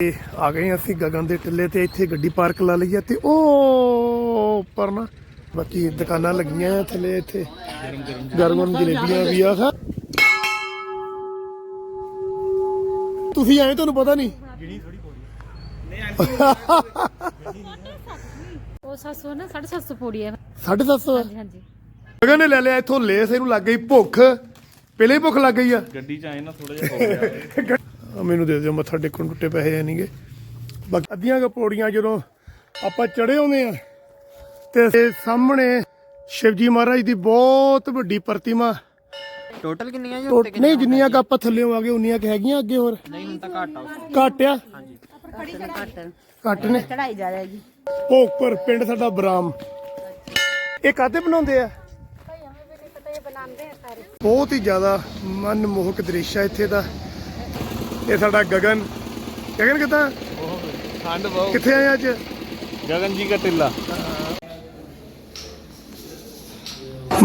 ਤੇ ਆ ਗਏ ਹਾਂ ਅਸੀਂ ਗਗਨ ਦੇ ਟਿੱਲੇ ਤੇ ਇੱਥੇ ਗੱਡੀ ਪਾਰਕ ਲਾ ਲਈ ਆ ਤੇ ਉਹ ਉੱਪਰ ਨਾ ਬਾਕੀ ਦੁਕਾਨਾਂ ਲੱਗੀਆਂ ਆ ਥੱਲੇ ਇੱਥੇ। ਗਰਮ ਗਰਮ ਜਲੇਬੀਆਂ ਵੀ ਆ ਖਾ ਤੁਸੀਂ ਆਏ ਤੁਹਾਨੂੰ ਪਤਾ ਨਹੀਂ? ਉਹ 700 ਨਾ 750 ਪੌੜੀ ਹੈ। 750 ਹਾਂਜੀ ਹਾਂਜੀ। ਗਗਨ ਨੇ ਲੈ ਲਿਆ ਇੱਥੋਂ ਲੇਸ ਇਹਨੂੰ ਲੱਗ ਗਈ ਭੁੱਖ। ਪਹਿਲੇ ਹੀ ਭੁੱਖ ਲੱਗ ਗਈ ਆ। ਗੱਡੀ ਚ ਆਏ ਨਾ ਥੋੜਾ ਜਿਹਾ ਹੋ ਗਿਆ। ਮੈਨੂੰ ਦੇ ਦਿਓ ਮੱਥਾ ਟੇਕਣ ਟੁੱਟੇ ਪੈਸੇ ਨਹੀਂਗੇ ਬਾਕੀ ਅੱਧੀਆਂ ਕੁ ਪੌੜੀਆਂ ਜਦੋਂ ਆਪਾਂ ਚੜੇ ਆਉਂਦੇ ਆ ਤੇ ਸਾਹਮਣੇ ਸ਼ਿਵਜੀ ਮਹਾਰਾਜ ਦੀ ਬਹੁਤ ਵੱਡੀ ਪ੍ਰਤਿਮਾ। ਟੋਟਲ ਕਿੰਨੀਆਂ ਜੀ ਟੋ- ਨਹੀਂ ਜਿੰਨੀਆਂ ਕੁ ਆਪਾਂ ਥੱਲੇ ਆਵਾਂਗੇ ਉਨੀਆਂ ਕੁ ਹੈਗੀਆਂ ਅੱਗੇ ਹੋਰ। ਨਹੀਂ ਹੁਣ ਤਾਂ ਘੱਟ ਆ ਘੱਟ ਆ ਘੱਟ ਨੇ? ਚੜਾਈ ਜਾ ਰਿਹਾ ਜੀ। ਭੋਗਪੁਰ ਪਿੰਡ ਸਾਡਾ ਬਰਾਮ ਇਹ ਕਾਤੇ ਬਣਾਉਂਦੇ ਆ? ਬਹੁਤ ਹੀ ਜ਼ਿਆਦਾ ਮਨਮੋਹਕ ਦ੍ਰਿਸ਼ ਆ ਇੱਥੇ ਦਾ। ਇਹ ਸਾਡਾ ਗਗਨ ਗਗਨ ਕਿੱਦਾਂ ਠੰਡ ਬਹੁਤ ਕਿੱਥੇ ਆਏ ਅੱਜ गगन जी का टिल्ला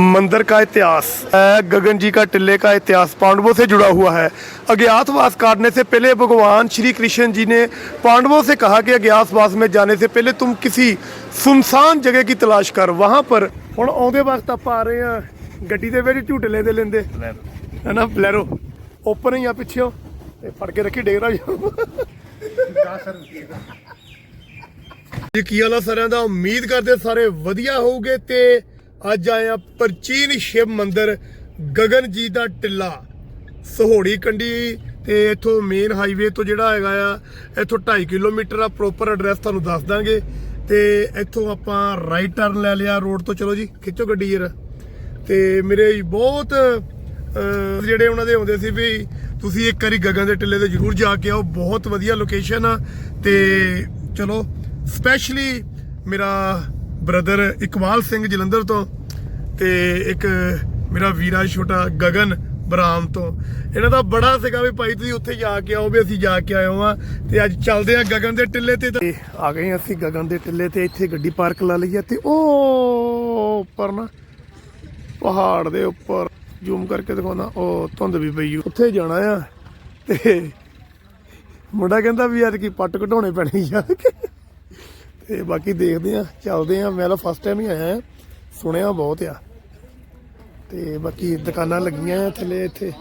मंदिर का इतिहास है गगन जी का टिल्ले का इतिहास पांडवों से जुड़ा हुआ है अज्ञातवास काटने से पहले भगवान श्री कृष्ण जी ने पांडवों से कहा कि अज्ञातवास में जाने से पहले तुम किसी ਸੁਨਸਾਨ ਜਗ੍ਹਾ की तलाश कर वहां पर ਹੁਣ ਆਉਂਦੇ ਵਕਤ ਆਪਾਂ ਆ ਰਹੇ ਆ ਗੱਡੀ ਦੇ ਵਿੱਚ ਝੂਟਲੇ ਦੇ ਲੈਂਦੇ ਹੈਨਾ ਬਲੈਰੋ ਓਪਨ ਹੀ ਆ ਪਿੱਛੇੋਂ ਤੇ ਫੜ ਕੇ ਰੱਖੀ ਡੇਰਾ ਜਾ ਜੀ, ਕੀ ਹਾਲ ਆ ਸਾਰਿਆਂ ਦਾ? ਉਮੀਦ ਕਰਦੇ ਸਾਰੇ ਵਧੀਆ ਹੋਊਗੇ ਤੇ ਅੱਜ ਆਏ ਆ ਪ੍ਰਾਚੀਨ ਸ਼ਿਵ ਮੰਦਿਰ ਗਗਨ ਜੀ ਦਾ ਟਿੱਲਾ, ਸਹੋੜੀ ਕੰਡੀ ਤੇ ਇੱਥੋਂ ਮੇਨ ਹਾਈਵੇ ਤੋਂ ਜਿਹੜਾ ਹੈਗਾ ਆ, ਇੱਥੋਂ 2.5 ਕਿਲੋਮੀਟਰ ਆ ਪ੍ਰੋਪਰ ਐਡਰੈਸ ਤੁਹਾਨੂੰ ਦੱਸ ਦਾਂਗੇ। ਤੇ ਇੱਥੋਂ ਆਪਾਂ ਰਾਈਟ ਟਰਨ ਲੈ ਲਿਆ ਰੋਡ ਤੋਂ। ਚਲੋ ਜੀ, ਖਿੱਚੋ ਗੱਡੀ ਯਾਰ। ਤੇ ਮੇਰੇ ਬਹੁਤ ਜਿਹੜੇ ਉਹਨਾਂ ਦੇ ਹੁੰਦੇ ਸੀ ਵੀ ਤੁਸੀਂ ਇੱਕ ਵਾਰੀ ਗਗਨ ਦੇ ਟਿੱਲੇ ਤੇ ਜ਼ਰੂਰ ਜਾ ਕੇ ਆਓ, ਬਹੁਤ ਵਧੀਆ ਲੋਕੇਸ਼ਨ ਆ ਤੇ ਚਲੋ ਸਪੈਸ਼ਲੀ ਮੇਰਾ ਬ੍ਰਦਰ ਇਕਬਾਲ ਸਿੰਘ ਜਲੰਧਰ ਤੋਂ ਤੇ ਇੱਕ ਮੇਰਾ ਵੀਰਾ ਛੋਟਾ ਗਗਨ ਬਰਾਮ ਤੋਂ। ਇਹਨਾਂ ਦਾ ਬੜਾ ਸੀਗਾ ਵੀ ਭਾਈ ਤੁਸੀਂ ਉੱਥੇ ਜਾ ਕੇ ਆਓ, ਵੀ ਅਸੀਂ ਜਾ ਕੇ ਆਏ ਹਾਂ ਤੇ ਅੱਜ ਚੱਲਦੇ ਆ ਗਗਨ ਦੇ ਟਿੱਲੇ ਤੇ। ਆ ਗਏ ਅਸੀਂ ਗਗਨ ਦੇ ਟਿੱਲੇ ਤੇ, ਇੱਥੇ ਗੱਡੀ ਪਾਰਕ ਲਾ ਲਈ ਆ ਤੇ ਉਹ ਉੱਪਰ ਨਾ ਪਹਾੜ ਦੇ ਉੱਪਰ। ਜ਼ੂਮ ਕਰਕੇ ਦਿਖਾਉਣਾ। ਉਹ ਧੁੰਦ ਵੀ ਪਈ ਉੱਥੇ ਜਾਣਾ ਆ ਤੇ ਮੁੰਡਾ ਕਹਿੰਦਾ ਵੀ ਯਾਰ ਕੀ ਪੱਟ ਘਟਾਉਣੇ ਪੈਣੇ ਆ। ਤੇ ਬਾਕੀ ਦੇਖਦੇ ਆ, ਚੱਲਦੇ ਆ। ਮੈਂ ਤਾਂ ਫਸਟ ਟਾਈਮ ਹੀ ਆਇਆ ਸੁਣਿਆ ਬਹੁਤ ਆ। ਤੇ ਬਾਕੀ ਦੁਕਾਨਾਂ ਲੱਗੀਆਂ ਆ ਥੱਲੇ ਇੱਥੇ।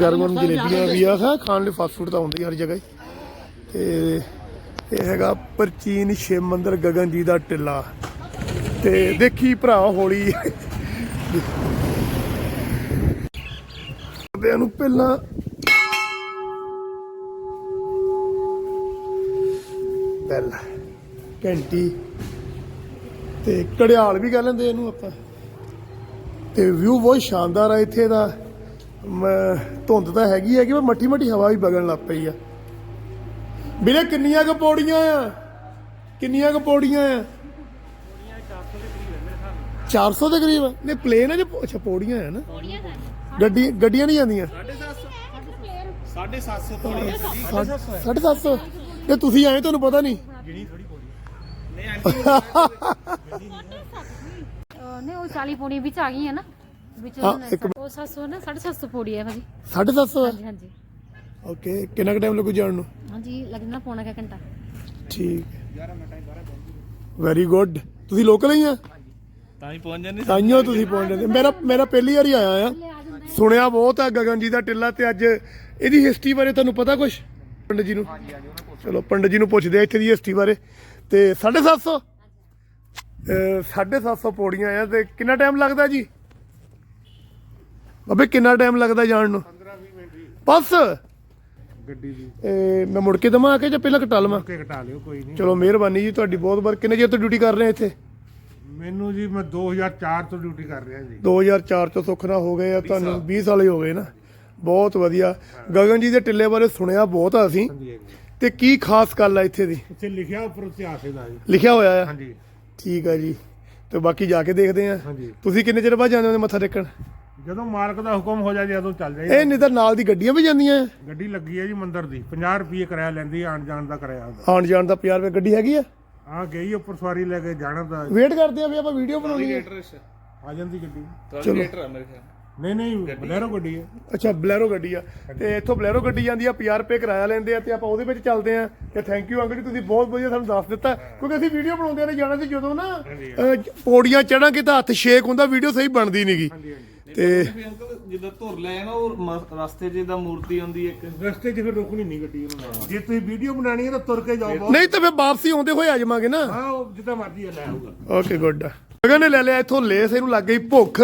ਗਰਮ ਗਰਮ ਜਲੇਬੀਆਂ ਵੀ ਆ। ਖਾਣ ਲਈ ਫਾਸਟ ਫੂਡ ਤਾਂ ਹੁੰਦੀ ਹਰ ਜਗ੍ਹਾ ਹੀ। ਤੇ ਇਹ ਹੈਗਾ ਪ੍ਰਾਚੀਨ ਸ਼ਿਵ ਮੰਦਰ ਗਗਨ ਜੀ ਦਾ ਟਿੱਲਾ। ਤੇ ਦੇਖੀ ਭਰਾ ਹੋਲੀ। ਤੇ ਨੂੰ ਪਹਿਲਾਂ। ਬੈਲ ਘੰਟੀ ਤੇ ਕੜਿਆਲ ਵੀ ਕਹਿ ਲੈਂਦੇ ਇਹਨੂੰ ਆਪਾਂ। ਤੇ ਵਿਊ ਬਹੁਤ ਸ਼ਾਨਦਾਰ ਆ ਇੱਥੇ ਦਾ। ਧੁੰਦ ਤਾਂ ਹੈਗੀ ਹੈ ਕਿ ਮੱਠੀ ਮੱਠੀ ਹਵਾ ਵੀ ਵਗਣ ਲੱਗ ਪਈ ਆ। ਵੀਰੇ ਕਿੰਨੀਆਂ ਕੁ ਪੌੜੀਆਂ ਆ? ਕਿੰਨੀਆਂ ਕੁ ਪੌੜੀਆਂ ਆ? 400 ਦੇ ਕਰੀਬ ਆ? ਨਹੀਂ ਪਲੇਨ ਹੈ ਜੇ ਅੱਛਾ, ਪੌੜੀਆਂ ਆ ਨਾ। ਗੱਡੀ ਗੱਡੀਆਂ ਨਹੀਂ ਜਾਂਦੀਆਂ? 750 750 ਇਹ ਤੁਸੀਂ ਆਏ ਤੁਹਾਨੂੰ ਪਤਾ ਨਹੀਂ? ਨਹੀਂ ਉਹ 40 ਪੌੜੀ ਵਿੱਚ ਆ ਗਈ ਹੈ ਨਾ। ਵਿੱਚ ਹਾਂ, ਨੇ ਇੱਕ। ਉਹ 700 ਨਾ 750 ਪੌੜੀ ਹੈ ਭਾਜੀ। 750 ਹਾਂਜੀ ਹਾਂਜੀ। ਓਕੇ ਕਿੰਨਾ ਕੁ ਟਾਈਮ ਲੱਗੂ ਜਾਣ ਨੂੰ? ਹਾਂਜੀ ਲੱਗਣਾ ਪੌਣਾ ਕੁ ਘੰਟਾ। ਠੀਕ। ਵੈਰੀ ਗੁੱਡ ਤੁਸੀਂ ਲੋਕਲ ਹੀ ਆ? ਤਾਂ ਹੀ ਪਹੁੰਚ ਜਾਂਦੇ। ਤਾਈਓ ਤੁਸੀਂ ਪਹੁੰਚ ਜਾਂਦੇ। ਮੇਰਾ ਮੇਰਾ ਪਹਿਲੀ ਵਾਰੀ ਆਇਆ ਆ। ਸੁਣਿਆ ਬਹੁਤ ਆ ਗਗਨ ਜੀ ਦਾ ਟਿੱਲਾ ਤੇ ਅੱਜ ਇਹਦੀ ਹਿਸਟਰੀ ਬਾਰੇ ਤੁਹਾਨੂੰ ਪਤਾ ਕੁਝ ਪੰਡਤ ਜੀ ਨੂੰ? ਚਲੋ ਪੰਡਤ ਜੀ ਨੂੰ ਪੁੱਛਦੇ ਆ ਇੱਥੇ ਦੀ ਹਿਸਟਰੀ ਬਾਰੇ। ਤੇ 750 ਅਹ 750 ਪੌੜੀਆਂ ਆ ਤੇ ਕਿੰਨਾ ਟਾਈਮ ਲੱਗਦਾ ਜੀ? ਬਾਬੇ ਕਿੰਨਾ ਟਾਈਮ ਲੱਗਦਾ ਜਾਣ ਨੂੰ? 15 20 ਮਿੰਟ ਬਸ। ਗੱਡੀ ਦੀ। ਇਹ ਮੈਂ ਮੁੜ ਕੇ ਦਵਾਂ ਆ ਕੇ ਜਾਂ ਪਹਿਲਾਂ ਕਟਾ ਲਵਾਂ? ਕੇ ਘਟਾ ਲਿਓ ਕੋਈ ਨਹੀਂ। ਚਲੋ ਮਿਹਰਬਾਨੀ ਜੀ ਤੁਹਾਡੀ ਬਹੁਤ ਬਹੁਤ। ਕਿੰਨੇ ਚਿਰ ਤੋਂ ਡਿਊਟੀ ਕਰ ਰਹੇ ਇੱਥੇ? ਮੈਨੂੰ ਜੀ ਮੈਂ 2004 ਤੋਂ ਡਿਊਟੀ ਕਰ ਰਿਹਾ ਜੀ। 2004 ਤੋਂ ਸੁੱਖ ਨਾਲ ਹੋ ਗਏ ਆ ਤੁਹਾਨੂੰ 20 ਸਾਲ। ਹੀ ਹੋ ਗਏ ਨਾ। ਬਹੁਤ ਵਧੀਆ। ਗਗਨ ਜੀ ਦੇ ਟਿੱਲੇ ਬਾਰੇ ਸੁਣਿਆ ਬਹੁਤ ਆ ਅਸੀਂ। ਤੇ ਕੀ ਖਾਸ ਗੱਲ ਆ ਇੱਥੇ ਦੀ? ਇੱਥੇ ਲਿਖਿਆ ਉੱਪਰ ਇਤਿਹਾਸ ਇਹਦਾ ਜੀ। ਲਿਖਿਆ ਹੋਇਆ ਆ? ਹਾਂਜੀ। ਠੀਕ ਆ ਜੀ। ਤੇ ਬਾਕੀ ਜਾ ਕੇ ਦੇਖਦੇ ਆ। ਤੁਸੀਂ ਕਿੰਨੇ ਚਿਰ ਬਾਅਦ ਜਾਂਦੇ ਹੋ ਮੱਥਾ ਟੇਕਣ? ਜਦੋਂ ਮਾਲਕ ਦਾ ਹੁਕਮ ਹੋ ਜਾਏ ਉਦੋਂ ਚੱਲ ਇਹ ਜਾਈਏ ਨਹੀਂ ਤਾਂ ਨਾਲ ਦੀ ਗੱਡੀਆਂ ਵੀ ਜਾਂਦੀਆਂ ਆ। ਗੱਡੀ ਲੱਗੀ ਹੈ ਜੀ ਮੰਦਿਰ ਦੀ। 50 ਰੁਪਏ ਕਿਰਾਇਆ ਲੈਂਦੀ ਆਣ ਜਾਣ ਦਾ ਕਿਰਾਇਆ ਆਉਣ ਜਾਣ ਦਾ 50 ਰੁਪਏ ਗੱਡੀ ਹੈਗੀ ਆ? ਆ ਗਈ ਉੱਪਰ ਸਵਾਰੀ ਲੈ ਕੇ ਜਾਣਾ ਦਾ ਵੇਟ ਕਰਦੇ ਆ ਵੀ ਆਪਾਂ ਵੀਡੀਓ ਬਣਾਉਣੀ ਹੈ ਆ ਜਾਂਦੀ ਗੱਡੀ। ਚਲੋ। ਆ ਮੇਰੇ ਖਿਆਲ ਨਹੀਂ ਨਹੀਂ ਬਲੈਰੋ ਗੱਡੀ ਹੈ ਅੱਛਾ ਬਲੈਰੋ ਗੱਡੀ ਆ। ਤੇ ਇੱਥੋਂ ਬਲੈਰੋ ਗੱਡੀ ਜਾਂਦੀ ਆ 50 ਰੁਪਏ ਕਿਰਾਇਆ ਲੈਂਦੇ ਆ ਤੇ ਆਪਾਂ ਉਹਦੇ ਵਿੱਚ ਚੱਲਦੇ ਆ। ਤੇ ਥੈਂਕ ਯੂ ਅੰਕਲ ਜੀ ਤੁਸੀਂ ਬਹੁਤ ਵਧੀਆ ਸਾਨੂੰ ਦੱਸ ਦਿੱਤਾ। ਕਿਉਂਕਿ ਅਸੀਂ ਵੀਡੀਓ ਬਣਾਉਂਦੇ ਨੇ ਜਾਣਾ ਸੀ ਜਦੋਂ ਨਾ ਪੌੜੀਆਂ ਚੜਾਂਗੇ ਤਾਂ ਹੱਥ ਸ਼ੇਕ ਹੁੰਦਾ ਵੀਡੀਓ ਸਹੀ ਬਣਦੀ ਨਹੀਂਗੀ ਤੇ ਵੀ ਅੰਕਲ ਜਿੱਦਾਂ ਧੁਰ ਲੈ ਨਾ ਉਹ ਮ- ਰਸਤੇ 'ਚ ਜਿੱਦਾਂ ਮੂਰਤੀ ਆਉਂਦੀ ਇੱਕ। ਰਸਤੇ 'ਚ ਫਿਰ ਰੁਕਣੀ ਨਹੀਂ ਗੱਡੀ ਉਹਨਾਂ ਜੇ ਤੁਸੀਂ ਵੀਡੀਓ ਬਣਾਣੀ ਹੈ ਤਾਂ ਤੁਰ ਕੇ ਜਾਓ ਬਹੁਤ। ਨਹੀਂ ਤਾਂ ਫਿਰ ਵਾਪਸੀ ਆਉਂਦੇ ਹੋਏ ਆ ਜਾਵਾਂਗੇ ਨਾ। ਹਾਂ ਉਹ ਜਿੱਦਾਂ ਮਰਜ਼ੀ ਹੈ, ਲੈ ਆਊਗਾ। Okay good. ਗਗਨ ਨੇ ਲੈ ਲਿਆ ਇੱਥੋਂ ਲੇਸ ਇਹਨੂੰ ਲੱਗ ਗਈ ਭੁੱਖ।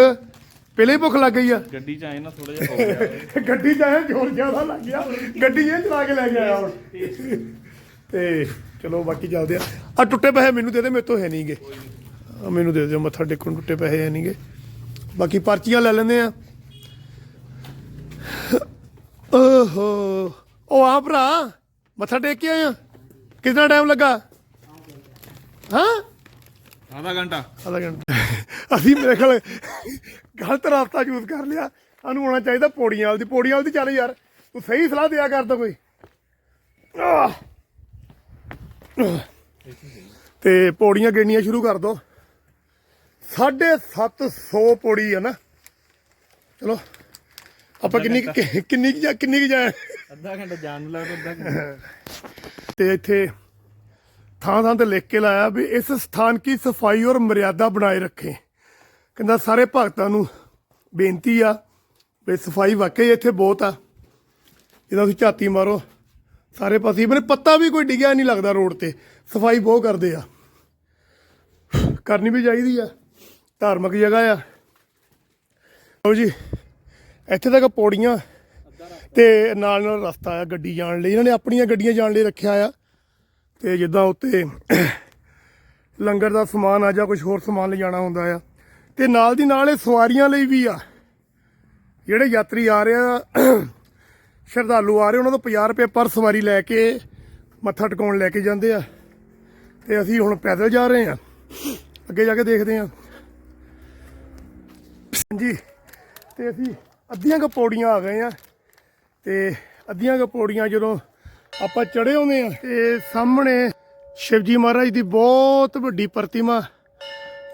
ਪਹਿਲੇ ਹੀ ਭੁੱਖ ਲੱਗ ਗਈ ਆ। ਗੱਡੀ 'ਚ ਆਏ ਨਾ ਥੋੜਾ ਜਿਹਾ ਹੋ ਗਿਆ। ਗੱਡੀ ਚ ਆਇਆ ਜ਼ੋਰ ਜ਼ਿਆਦਾ ਲੱਗ ਗਿਆ। ਗੱਡੀ ਇਹ ਚਲਾ ਕੇ ਲੈ ਕੇ ਆਇਆ ਹੁਣ। ਤੇ ਚਲੋ ਬਾਕੀ ਚੱਲਦੇ ਆ। ਆ ਟੁੱਟੇ ਪੈਸੇ ਮੈਨੂੰ ਦੇ ਦੇ ਮੇਰੇ ਤੋਂ ਹੈ ਨਹੀਂਗੇ ਆ ਮੈਨੂੰ ਦੇ ਦਿਓ ਮੱਥਾ ਟੇਕਣ ਨੂੰ ਟੁੱਟੇ ਪੈਸੇ ਹੈ ਨਹੀਂਗੇ ਬਾਕੀ ਪਰਚੀਆਂ ਲੈ ਲੈਂਦੇ ਆ। ਓਹੋ। ਉਹ ਆ ਭਰਾ ਮੱਥਾ ਟੇਕ ਕੇ ਆਇਆ? ਕਿੰਨਾ ਟਾਈਮ ਲੱਗਾ? ਹਾਂ? ਆਧਾ ਘੰਟਾ। ਆਧਾ ਘੰਟਾ। ਅਸੀਂ ਮੇਰੇ ਖਿਆਲ ਗਲਤ ਰਸਤਾ ਯੂਜ਼ ਕਰ ਲਿਆ। ਸਾਨੂੰ ਆਉਣਾ ਚਾਹੀਦਾ ਪੌੜੀਆਂ ਵਾਲ ਦੀ। ਪੌੜੀਆਂ ਵਾਲ ਦੀ ਚੱਲ ਯਾਰ ਤੂੰ ਸਹੀ ਸਲਾਹ ਦਿਆ ਕਰਦਾ ਕੋਈ। ਆਹ। ਤੇ ਪੌੜੀਆਂ ਗਿਣਨੀਆਂ ਸ਼ੁਰੂ ਕਰ ਦੋ। 750 ਪੌੜੀ ਆ ਨਾ। ਚਲੋ ਆਪਾਂ ਕਿੰਨੀ ਕੁ- ਕਿੰਨੀ ਕੁ ਜਾ ਕਿੰਨੀ ਕੁ ਜਾਏ ਅੱਧਾ ਘੰਟਾ ਜਾਣ ਨੂੰ ਲੱਗਦਾ ਅੱਧਾ ਘੰਟਾ। ਤੇ ਇੱਥੇ ਥਾਂ ਥਾਂ ਤੇ ਲਿਖ ਕੇ ਲਾਇਆ ਵੀ ਇਸ ਸਥਾਨ ਕੀ ਸਫ਼ਾਈ ਔਰ ਮਰਿਆਦਾ ਬਣਾਏ ਰੱਖੇ। ਕਹਿੰਦਾ ਸਾਰੇ ਭਗਤਾਂ ਨੂੰ ਬੇਨਤੀ ਆ ਵੀ ਸਫ਼ਾਈ ਵਾਕਈ ਇੱਥੇ ਬਹੁਤ ਆ। ਜਦੋਂ ਤੁਸੀਂ ਝਾਤੀ ਮਾਰੋ ਸਾਰੇ ਪਾਸੇ। ਬਨੇ ਪੱਤਾ ਵੀ ਕੋਈ ਡਿੱਗਿਆ ਨਹੀਂ ਲੱਗਦਾ ਰੋਡ ਤੇ। ਸਫ਼ਾਈ ਬਹੁਤ ਕਰਦੇ ਆ। ਕਰਨੀ ਵੀ ਚਾਹੀਦੀ ਆ। ਧਾਰਮਿਕ ਜਗ੍ਹਾ ਆ। ਲਓ ਜੀ, ਇੱਥੇ ਤੱਕ ਪੌੜੀਆਂ ਤੇ ਨਾਲ ਨਾਲ ਰਸਤਾ ਆ ਗੱਡੀ ਜਾਣ ਲਈ। ਇਹਨਾਂ ਨੇ ਆਪਣੀਆਂ ਗੱਡੀਆਂ ਜਾਣ ਲਈ ਰੱਖਿਆ ਆ। ਤੇ ਜਿੱਦਾਂ ਉੱਤੇ ਲੰਗਰ ਦਾ ਸਮਾਨ ਆ ਜਾਂ ਕੁਝ ਹੋਰ ਸਮਾਨ ਲਿਜਾਣਾ ਹੁੰਦਾ ਆ। ਤੇ ਨਾਲ ਦੀ ਨਾਲ ਇਹ ਸਵਾਰੀਆਂ ਲਈ ਵੀ ਆ। ਜਿਹੜੇ ਯਾਤਰੀ ਆ ਰਹੇ ਆ, ਸ਼ਰਧਾਲੂ ਆ ਰਹੇ, ਉਹਨਾਂ ਤੋਂ 50 ਰੁਪਏ ਪਰ ਸਵਾਰੀ ਲੈ ਕੇ ਮੱਥਾ ਟਿਕਾਉਣ ਲੈ ਕੇ ਜਾਂਦੇ ਆ। ਤੇ ਅਸੀਂ ਹੁਣ ਪੈਦਲ ਜਾ ਰਹੇ ਆ। ਅੱਗੇ ਜਾ ਕੇ ਦੇਖਦੇ ਆ। ਜੀ ਤੇ ਅਸੀਂ ਅੱਧੀਆਂ ਕੁ ਪੌੜੀਆਂ ਆ ਗਏ ਆ। ਤੇ ਅੱਧੀਆਂ ਕੁ ਪੌੜੀਆਂ ਜਦੋਂ ਆਪਾਂ ਚੜੇ ਆਉਂਦੇ ਆ, ਤੇ ਸਾਹਮਣੇ ਸ਼ਿਵਜੀ ਮਹਾਰਾਜ ਦੀ ਬਹੁਤ ਵੱਡੀ ਪ੍ਰਤਿਮਾ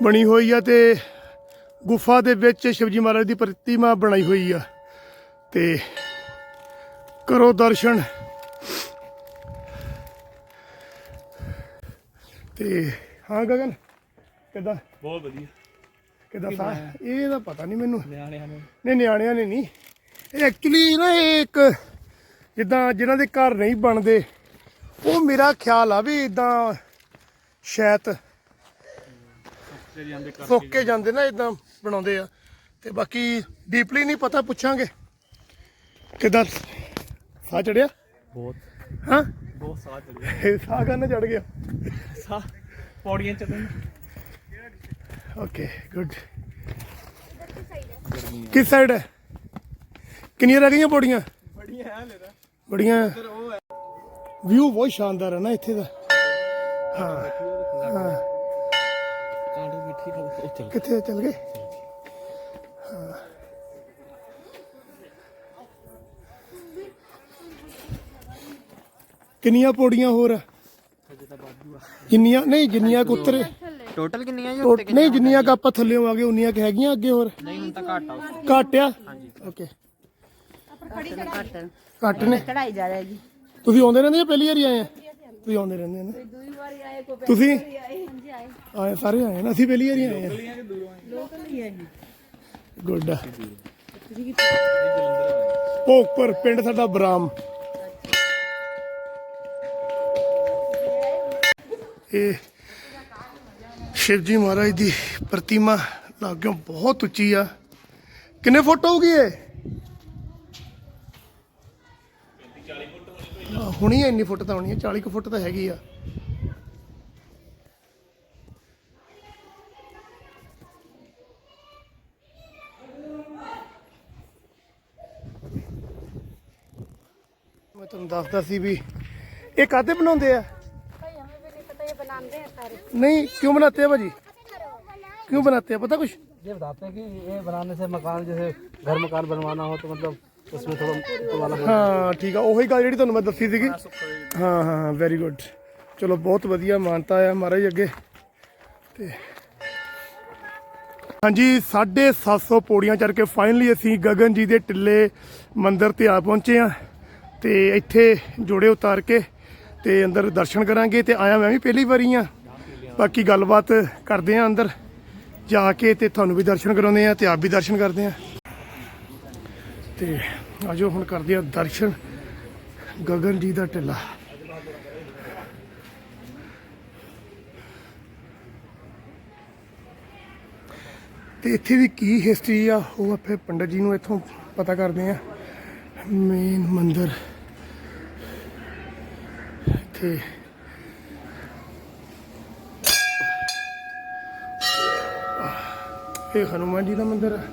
ਬਣੀ ਹੋਈ ਆ ਤੇ ਗੁਫਾ ਦੇ ਵਿੱਚ ਸ਼ਿਵਜੀ ਮਹਾਰਾਜ ਦੀ ਪ੍ਰਤਿਮਾ ਬਣਾਈ ਹੋਈ ਆ। ਤੇ ਕਰੋ ਦਰਸ਼ਨ। ਤੇ ਹਾਂ ਗਗਨ, ਕਿੱਦਾਂ? ਬਹੁਤ ਵਧੀਆ। ਕਿੱਦਾਂ ਸਾ ਇਹ ਤਾਂ ਪਤਾ ਨਹੀਂ ਮੈਨੂੰ। ਨਿਆਣਿਆਂ ਨੂੰ। ਨਹੀਂ ਨਿਆਣਿਆਂ ਨੇ ਨਹੀਂ। ਇਹ ਐਕਚੁਅਲੀ ਨਾ ਇਹ ਇੱਕ ਜਿੱਦਾਂ ਜਿਨ੍ਹਾਂ ਦੇ ਘਰ ਨਹੀਂ ਬਣਦੇ ਉਹ ਮੇਰਾ ਖਿਆਲ ਆ ਵੀ ਇਦਾਂ ਸ਼ਾਇਦ ਸੁੱਕ ਜਾਂਦੇ ਨਾ ਇਦਾਂ ਬਣਾਉਂਦੇ ਆ। ਤੇ ਬਾਕੀ ਡੀਪਲੀ ਨਹੀਂ ਪਤਾ ਪੁੱਛਾਂਗੇ। ਕਿਦਾਂ ਸਾਹ ਚੜਿਆ? ਬਹੁਤ। ਹਾਂ? ਬਹੁਤ ਸਾਹ ਇਹ ਸਾਹ ਕਰਨ ਚੜ ਗਿਆ? ਸਾਹ ਪੌੜੀਆਂ ਚੱਲਣ ਓਕੇ ਗੁੱਡ ਕਿਸ ਸਾਈਡ ਹੈ? ਕਿੰਨੀਆਂ ਰਹਿ ਗਈਆਂ ਪੌੜੀਆਂ? ਬੜੀਆਂ ਹੈ ਲੈਦਾ ਬੜੀਆਂ ਵਿਊ ਬਹੁਤ ਸ਼ਾਨਦਾਰ ਹੈ ਨਾ ਇੱਥੇ ਦਾ। ਹਾਂ ਹਾਂ। ਕਾਂਡ ਮਿੱਠੀ ਖਾ ਚੱਲ ਕਿੱਥੇ ਚੱਲ ਗਏ? ਹਾਂ। ਕਿੰਨੀਆਂ ਪੌੜੀਆਂ ਹੋਰ ਆ? ਨਹੀਂ, ਜਿੰਨੀਆਂ ਕੁ ਉੱਤਰੇ ਟੋਟਲ ਕਿੰਨੀਆਂ ਜੀ ਟੋਟ- ਨਹੀਂ ਜਿੰਨੀਆਂ ਕੁ ਆਪਾਂ ਥੱਲੇ ਆਵਾਂਗੇ ਉਨੀਆਂ ਕੁ ਹੈਗੀਆਂ ਅੱਗੇ ਹੋਰ? ਨਹੀਂ ਹੁਣ ਤਾਂ ਘੱਟ ਆ ਘੱਟ ਆ? ਓਕੇ ਘੱਟ ਘੱਟ ਨੇ? ਚੜਾਈ ਜਾ ਰਿਹਾ ਜੀ। ਤੁਸੀਂ ਆਉਂਦੇ ਰਹਿੰਦੇ ਆ ਪਹਿਲੀ ਵਾਰੀ ਆਏ ਆ? ਤੁਸੀਂ ਆਉਂਦੇ ਰਹਿੰਦੇ ਆ ਨਾ? ਦੂਈ ਵਾਰੀ ਆਏ ਕੋ ਤੁਸੀਂ? ਹਾਂਜੀ ਆਏ। ਆਏ ਸਾਰੇ ਆਏ ਨਾ? ਅਸੀਂ ਪਹਿਲੀ ਵਾਰੀ ਆਏ ਆ। ਲੋਕਲ ਹੀ ਹੈ ਜੀ। ਗੁੱਡ ਆ। ਭੋਗਪੁਰ ਪਿੰਡ ਸਾਡਾ ਬਰਾਮ। ਇਹ ਸ਼ਿਵਜੀ ਮਹਾਰਾਜ ਦੀ ਪ੍ਰਤਿਮਾ ਲਾਗਿਓ ਬਹੁਤ ਉੱਚੀ ਆ। ਕਿੰਨੇ ਫੁੱਟ ਹੋਊਗੀ ਇਹ? ਆਹ, ਹੁਣੀ ਇੰਨੀ ਫੁੱਟ ਤਾਂ ਹੋਣੀ ਹੈ 40 ਕੁ ਫੁੱਟ ਤਾਂ ਹੈਗੀ ਆ। ਮੈਂ ਤੁਹਾਨੂੰ ਦੱਸਦਾ ਸੀ ਵੀ ਇਹ ਕਾਤੇ ਬਣਾਉਂਦੇ ਆ? नहीं क्यों बनाते हैं भाजी क्यों बनाते हैं पता कुछ ये बताते हैं कि ये बनाने से मकान जैसे घर मकान बनवाना हो तो मतलब उसमें थोड़ा ऊपर वाला ਹਾਂ ਠੀਕ ਆ ਉਹੀ ਗੱਲ ਜਿਹੜੀ ਤੁਹਾਨੂੰ ਮੈਂ ਦੱਸੀ ਸੀਗੀ ਹਾਂ ਹਾਂ ਵੈਰੀ ਗੁੱਡ ਚਲੋ ਬਹੁਤ ਵਧੀਆ ਮਾਨਤਾ ਆ ਮਹਾਰਾਜ ਅੱਗੇ ਤੇ ਹਾਂਜੀ 750 ਪੌੜੀਆਂ ਚੜ ਕੇ ਫਾਈਨਲੀ ਅਸੀਂ ਗਗਨ ਜੀ ਦੇ ਟਿੱਲੇ ਮੰਦਿਰ ਤੇ ਆ ਪਹੁੰਚੇ ਆ ਤੇ ਇੱਥੇ ਜੋੜੇ ਉਤਾਰ ਕੇ ਤੇ ਅੰਦਰ ਦਰਸ਼ਨ ਕਰਾਂਗੇ ਤੇ ਆਇਆ ਮੈਂ ਵੀ ਪਹਿਲੀ ਵਾਰੀ ਆ ਬਾਕੀ ਗੱਲਬਾਤ ਕਰਦੇ ਆ ਅੰਦਰ। ਜਾ ਕੇ ਤੇ ਤੁਹਾਨੂੰ ਵੀ ਦਰਸ਼ਨ ਕਰਾਉਂਦੇ ਆ ਤੇ ਆਪ ਵੀ ਦਰਸ਼ਨ ਕਰਦੇ ਆ ਤੇ ਆਜੋ ਹੁਣ ਕਰਦੇ ਆ ਦਰਸ਼ਨ। ਗਗਨ ਜੀ ਦਾ ਟਿੱਲਾ ਤੇ ਇੱਥੇ ਦੀ ਕੀ ਹਿਸਟਰੀ ਆ, ਉਹ ਆਪੇ ਪੰਡਤ ਜੀ ਨੂੰ ਇੱਥੋਂ ਪਤਾ ਕਰਦੇ ਆ ਮੇਨ ਮੰਦਰ। ਇੱਥੇ ਇਹ ਹਨੂਮਾਨ ਜੀ ਦਾ ਮੰਦਿਰ ਹੈ।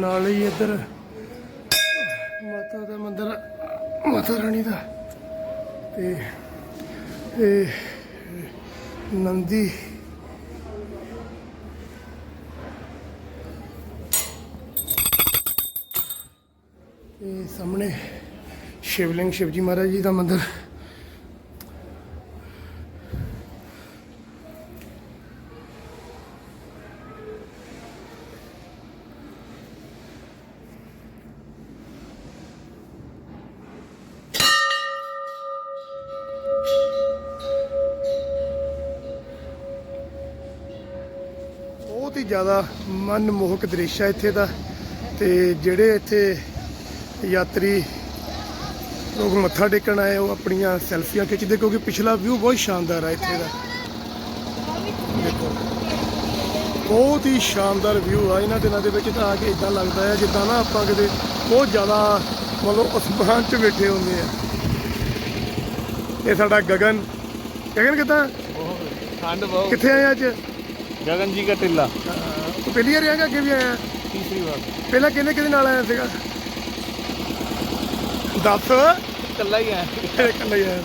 ਨਾਲ ਹੀ ਇੱਧਰ ਮਾਤਾ ਦਾ ਮੰਦਿਰ ਮਾਤਾ ਰਾਣੀ ਦਾ। ਤੇ ਇਹ ਨੰਦੀ ਇਹ ਸਾਹਮਣੇ ਸ਼ਿਵਲਿੰਗ ਸ਼ਿਵਜੀ ਮਹਾਰਾਜ ਜੀ ਦਾ ਮੰਦਿਰ ਬਹੁਤ ਹੀ ਜ਼ਿਆਦਾ ਮਨਮੋਹਕ ਦ੍ਰਿਸ਼ ਹੈ ਇੱਥੇ ਦਾ ਤੇ ਜਿਹੜੇ ਇੱਥੇ ਯਾਤਰੀ ਲੋਕ ਮੱਥਾ ਟੇਕਣ ਆਏ ਉਹ ਆਪਣੀਆਂ ਸੈਲਫੀਆਂ ਖਿੱਚਦੇ ਕਿਉਂਕਿ ਪਿਛਲਾ ਵਿਊ ਬਹੁਤ ਸ਼ਾਨਦਾਰ ਹੈ ਇੱਥੇ ਦਾ। ਦੇਖੋ ਬਹੁਤ ਹੀ ਸ਼ਾਨਦਾਰ ਵਿਊ ਆ ਇਹਨਾਂ ਦਿਨਾਂ ਦੇ ਵਿੱਚ ਤਾਂ ਆ ਕੇ ਇਦਾਂ ਲੱਗਦਾ ਹੈ ਜਿੱਦਾਂ ਨਾ ਆਪਾਂ ਕਿਤੇ ਬਹੁਤ ਜ਼ਿਆਦਾ ਮਤਲਬ ਅਸਮਾਨ 'ਚ ਬੈਠੇ ਹੁੰਦੇ ਆ। ਇਹ ਸਾਡਾ ਗਗਨ ਗਗਨ ਕਿੱਦਾਂ? ਠੰਡ ਬਹੁਤ। ਕਿੱਥੇ ਆਏ ਅੱਜ? ਗਗਨ ਜੀ ਦਾ ਟਿੱਲਾ। ਤੂੰ ਪਹਿਲੀ ਵਾਰ ਆਇਆ ਕਿ ਅੱਗੇ ਵੀ ਆਇਆ ਤੀਸਰੀ ਵਾਰ। ਪਹਿਲਾਂ ਕਿਹਨੇ ਕਿਹਦੇ ਨਾਲ ਆਇਆ ਸੀਗਾ? ਦੱਸ। ਇਕੱਲਾ ਹੀ ਆ ਇਕੱਲਾ ਹੀ ਆਇਆ।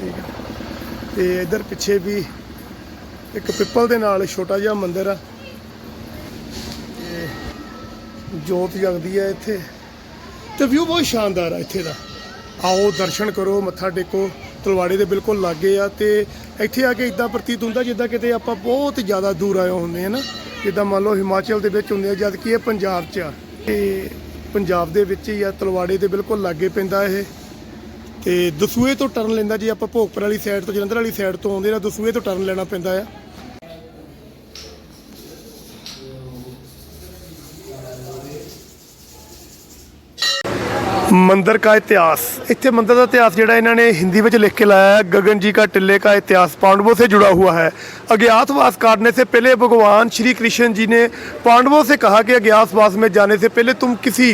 ਠੀਕ ਆ। ਤੇ ਇਧਰ ਪਿੱਛੇ ਵੀ ਇੱਕ ਪਿੱਪਲ ਦੇ ਨਾਲ ਛੋਟਾ ਜਿਹਾ ਮੰਦਿਰ ਆ। ਤੇ ਜੋਤ ਜਗਦੀ ਹੈ ਇੱਥੇ। ਤੇ ਵਿਊ ਬਹੁਤ ਸ਼ਾਨਦਾਰ ਆ ਇੱਥੇ ਦਾ। ਆਓ ਦਰਸ਼ਨ ਕਰੋ ਮੱਥਾ ਟੇਕੋ। ਤਲਵਾੜੇ ਦੇ ਬਿਲਕੁਲ ਲਾਗੇ ਆ ਤੇ ਇੱਥੇ ਆ ਕੇ ਇਦਾਂ ਪ੍ਰਤੀਤ ਹੁੰਦਾ ਜਿੱਦਾਂ ਕਿਤੇ ਆਪਾਂ ਬਹੁਤ ਜ਼ਿਆਦਾ ਦੂਰ ਆਏ ਹੁੰਦੇ ਆ ਨਾ। ਜਿੱਦਾਂ ਮੰਨ ਲਓ ਹਿਮਾਚਲ ਦੇ ਵਿੱਚ ਹੁੰਦੇ ਆ, ਜਦ ਕਿ ਇਹ ਪੰਜਾਬ 'ਚ ਆ। ਤੇ ਪੰਜਾਬ ਦੇ ਵਿੱਚ ਹੀ ਆ, ਤਲਵਾੜੇ ਦੇ ਬਿਲਕੁਲ ਲਾਗੇ ਪੈਂਦਾ ਇਹ। ਤੇ ਦਸੂਏ ਤੋਂ ਟਰਨ ਲੈਂਦਾ ਜੇ ਆਪਾਂ ਭੋਗਪੁਰ ਵਾਲੀ ਸਾਈਡ ਤੋਂ, ਜਲੰਧਰ ਵਾਲੀ ਸਾਈਡ ਤੋਂ ਆਉਂਦੇ ਆ, ਦਸੂਏ ਤੋਂ ਟਰਨ ਲੈਣਾ ਪੈਂਦਾ ਆ। मंदिर का इतिहास। इतने मंदिर का इतिहास जोड़ा इन्होंने हिंदी में लिख के लाया है, गगन जी का टिले का इतिहास पांडवों से जुड़ा हुआ है। अज्ञातवास काटने से पहले भगवान श्री कृष्ण जी ने पांडवों से कहा कि अज्ञातवास में जाने से पहले तुम किसी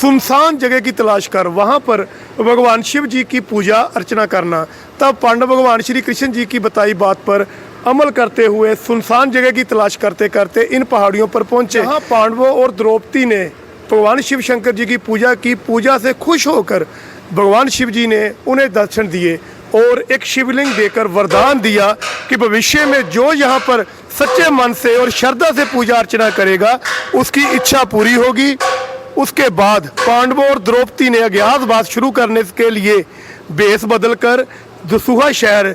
सुनसान जगह की तलाश कर, वहाँ पर भगवान शिव जी की पूजा अर्चना करना। तब पांडव भगवान श्री कृष्ण जी की बताई बात पर अमल करते हुए सुनसान जगह की तलाश करते करते इन पहाड़ियों पर पहुँचे। पांडवों और द्रौपदी ने भगवान शिव शंकर जी की पूजा की पूजा से खुश होकर भगवान शिव जी ने उन्हें दर्शन दिए और एक शिवलिंग देकर वरदान दिया कि भविष्य में जो यहाँ पर सच्चे मन से और श्रद्धा से पूजा अर्चना करेगा उसकी इच्छा पूरी होगी। उसके बाद पांडवों और द्रौपदी ने अज्ञातवास शुरू करने के लिए बेस बदल कर दसुहा शहर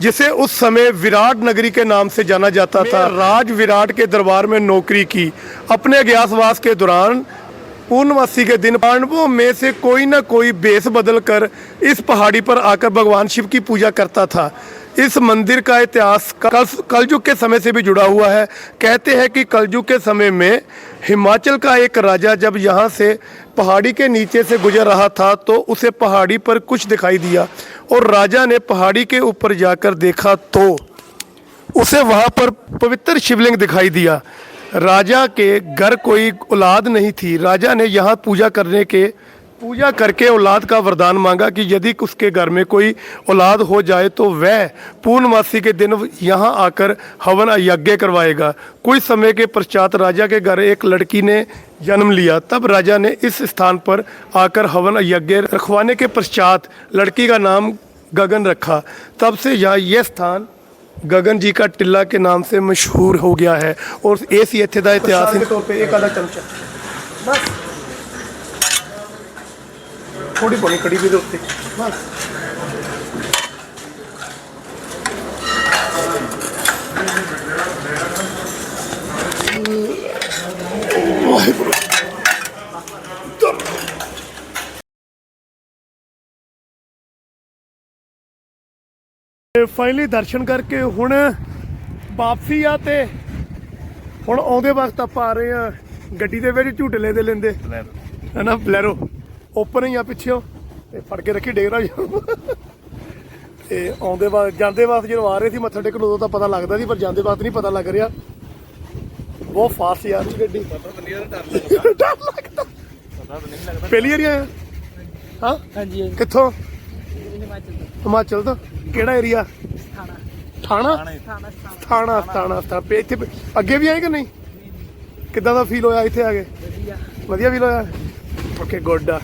जिसे उस समय विराट नगरी के नाम से जाना जाता था राज विराट के दरबार में नौकरी की। अपने अज्ञातवास के दौरान पूर्णवासी के दिन पांडवों में से कोई ना कोई बेस बदल कर इस पहाड़ी पर आकर भगवान शिव की पूजा करता था। इस मंदिर का इतिहास कल कलयुग के समय से भी जुड़ा हुआ है। कहते हैं कि कलयुग के समय में हिमाचल का एक राजा जब यहाँ से पहाड़ी के नीचे से गुजर रहा था तो उसे पहाड़ी पर कुछ दिखाई दिया और राजा ने पहाड़ी के ऊपर जाकर देखा तो उसे वहाँ पर पवित्र शिवलिंग दिखाई दिया। राजा के घर कोई औलाद नहीं थी। राजा ने यहाँ पूजा करने के, पूजा करके औलाद का वरदान मांगा कि यदि उसके घर में कोई औलाद हो जाए तो वह पूर्णमासी के दिन यहाँ आकर हवन यज्ञ करवाएगा। कुछ समय के पश्चात राजा के घर एक लड़की ने जन्म लिया। तब राजा ने इस स्थान पर आकर हवन यज्ञ रखवाने के पश्चात लड़की का नाम गगन रखा। तब से यहाँ यह स्थान गगन जी का टिल्ला के नाम से मशहूर हो गया है और ये सी इतने का इतिहास के तौर पे एक आधा चमचा बस थोड़ी पानी कड़ी भी उत्ते बस ਵਾਹਿਗੁਰੂ ਫਾਈਨਲੀ ਦਰਸ਼ਨ ਕਰਕੇ ਹੁਣ ਵਾਪਸੀ ਆ ਤੇ ਹੁਣ ਆਉਂਦੇ ਵਕਤ ਆਪਾਂ ਆ ਰਹੇ ਆ ਗੱਡੀ ਦੇ ਵਿੱਚ ਝੂਟਲੇ ਦੇ ਲੈਂਦੇ। ਹਨਾ ਬਲੈਰੋ। ਓਪਨ ਹੀ ਆ ਪਿੱਛੋਂ। ਤੇ ਫੜ ਕੇ ਰੱਖੀ ਡੇਰਾ ਤੇ ਆਉਂਦੇ ਵਕਤ ਜਾਂਦੇ ਵਕਤ ਜਦੋਂ ਆ ਰਹੇ ਸੀ ਮੱਥਾ ਟੇਕਣ ਉਦੋਂ ਤਾਂ ਪਤਾ ਲੱਗਦਾ ਸੀ ਪਰ ਜਾਂਦੇ ਵਕਤ ਨਹੀਂ ਪਤਾ ਲੱਗ ਰਿਹਾ। ਬਹੁਤ ਫਾਸਟ ਯਾਰ ਇਹ ਗੱਡੀ। ਪਤਾ ਤਾਂ ਨਹੀਂ ਡਰ ਲੱਗਦਾ। ਪਤਾ ਤਾਂ ਨਹੀਂ ਲੱਗਦਾ। ਪਹਿਲੀ ਵਾਰੀ ਆਇਆ ਹਾਂ? ਹਾਂਜੀ। ਕਿੱਥੋਂ? ਹਿਮਾਚਲ ਤੋਂ। ਕਿਹੜਾ ਏਰੀਆ ਥਾਣਾ। ਥਾਣਾ? ਥਾਣਾ ਥਾਣਾ। ਪੇ ਇੱਥੇ ਅੱਗੇ ਵੀ ਆਏ ਕਿ ਨਹੀਂ? ਕਿੱਦਾਂ ਦਾ ਫੀਲ ਹੋਇਆ ਇੱਥੇ ਆ ਕੇ? ਵਧੀਆ। ਵਧੀਆ ਫੀਲ ਹੋਇਆ? ਓਕੇ ਗੁੱਡ ਆ।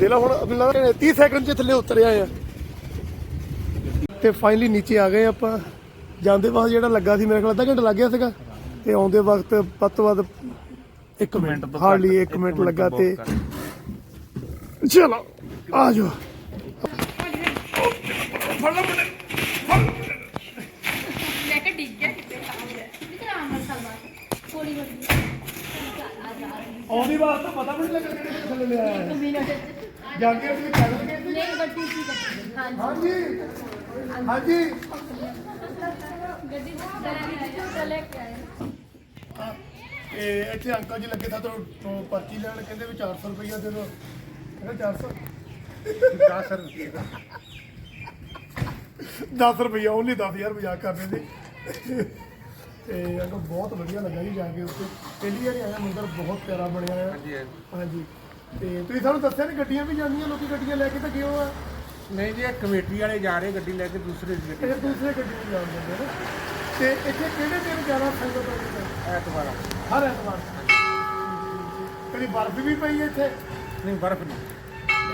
ਦੇ ਲਾ ਹੁਣ ਅਬੀ ਲੱਗਦਾ 30 ਸੈਕਿੰਡ ਚ ਥੱਲੇ ਉਤਰਿਆ ਆ। ਤੇ ਫਾਈਨਲੀ ਨੀਚੇ ਆ ਗਏ ਆਪਾਂ। ਜਾਂਦੇ ਵਕਤ ਜਿਹੜਾ ਲੱਗਾ ਸੀ ਮੇਰੇ ਕੋਲ ਅੱਧਾ ਘੰਟਾ ਲੱਗ ਗਿਆ ਸੀਗਾ। ਤੇ ਆਉਂਦੇ ਵਕਤ ਵੱਧ ਤੋਂ ਵੱਧ 1 ਮਿੰਟ ਹਾਰਡਲੀ 1 ਮਿੰਟ ਲੱਗਾ ਤੇ ਚਲੋ ਆ ਜਾਓ ਲੈ ਕੇ ਡਿੱਗ ਗਿਆ ਕਿਤੇ ਕਿਤੇ ਆਮਰ ਸਲਵਾ ਥੋੜੀ ਵੱਡੀ ਆਉਂਦੀ ਵਾਸਤੇ ਪਤਾ ਵੀ ਨਹੀਂ ਲੱਗਾ ਕਿਹੜੇ ਥੱਲੇ ਲਿਆ ਆਇਆ ਜਾਂਦੇ ਅਸੀਂ ਗਏ ਸੀ। ਨਹੀਂ ਗੱਡੀ ਸੀ ਹਾਂਜੀ। ਹਾਂਜੀ। ਹਾਂਜੀ ਗੱਡੀ ਚ ਲੈ ਕੇ ਆਏ। ਇਹ ਇੱਥੇ ਅੰਕਲ ਜੀ ਲੱਗੇ ਤਾਂ ਤੋਂ ਪਰਚੀ ਲੈਣ ਕਹਿੰਦੇ ਵੀ 400 ਰੁਪਈਆ ਦੇ ਦਿਓ। ਕਹਿੰਦਾ 400 10 ਰੁਪਏ ਦਾ। 10 ਰੁਪਈਆ ਉਹਨੇ 10000 ਮਜ਼ਾਕ ਕਰਦੇ ਸੀ ਤੇ ਅੰਕਲ ਬਹੁਤ ਵਧੀਆ ਲੱਗਾ ਜੀ ਜਾ ਕੇ ਉੱਥੇ। ਪਹਿਲੀ ਵਾਰੀ ਆਇਆ ਮੰਦਿਰ ਬਹੁਤ ਪਿਆਰਾ ਬਣਿਆ ਹੈ ਹਾਂਜੀ ਤੇ ਤੁਸੀਂ ਸਾਨੂੰ ਦੱਸਿਆ ਨਹੀਂ ਗੱਡੀਆਂ ਵੀ ਜਾਂਦੀਆਂ ਲੋਕੀ ਗੱਡੀਆਂ ਲੈ ਕੇ ਤਾਂ ਗਏ ਹੋ ਆ? ਨਹੀਂ ਜੀ ਇਹ ਕਮੇਟੀ ਵਾਲੇ ਜਾ ਰਹੇ ਗੱਡੀ ਲੈ ਕੇ ਦੂਸਰੇ ਦੀ ਗੱਡੀ। ਇਹ ਦੂਸਰੇ ਗੱਡੀ ਨੂੰ ਜਾਣ ਦਿੰਦੇ ਨੇ। ਤੇ ਇੱਥੇ ਕਿਹੜੇ ਦਿਨ ਜ਼ਿਆਦਾ ਸੰਗਤ ਆਉਂਦੀ ਹੈ ਐਤਵਾਰ। ਆ। ਹਰ ਐਤਵਾਰ। ਕਦੀ ਬਰਫ਼ ਵੀ ਪਈ ਹੈ ਇੱਥੇ? ਨਹੀਂ ਬਰਫ਼ ਨਹੀਂ।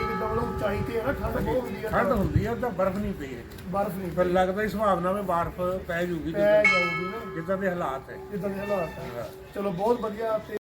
ਇਹ ਜਿੱਦਾਂ ਮਤਲਬ ਉਚਾਈ ਤੇ ਹੈ ਨਾ ਠੰਡ ਬਹੁਤ ਹੁੰਦੀ ਹੈ। ਠੰਡ ਹੁੰਦੀ ਹੈ ਤਾਂ ਬਰਫ਼ ਨਹੀਂ ਪਈ ਬਰਫ਼ ਨਹੀਂ ਪਰ ਲੱਗਦਾ ਹੀ ਸੁਭਾਵਨਾ ਵਿੱਚ ਬਰਫ਼ ਪੈ ਜੂਗੀ ਪੈ ਜਾਊਗੀ ਨਾ। ਜਿੱਦਾਂ ਦੇ ਹਾਲਾਤ ਹੈ। ਜਿੱਦਾਂ ਦੇ ਹਾਲਾਤ ਹੈ। ਚਲੋ ਬਹੁਤ ਵਧੀਆ ਤੇ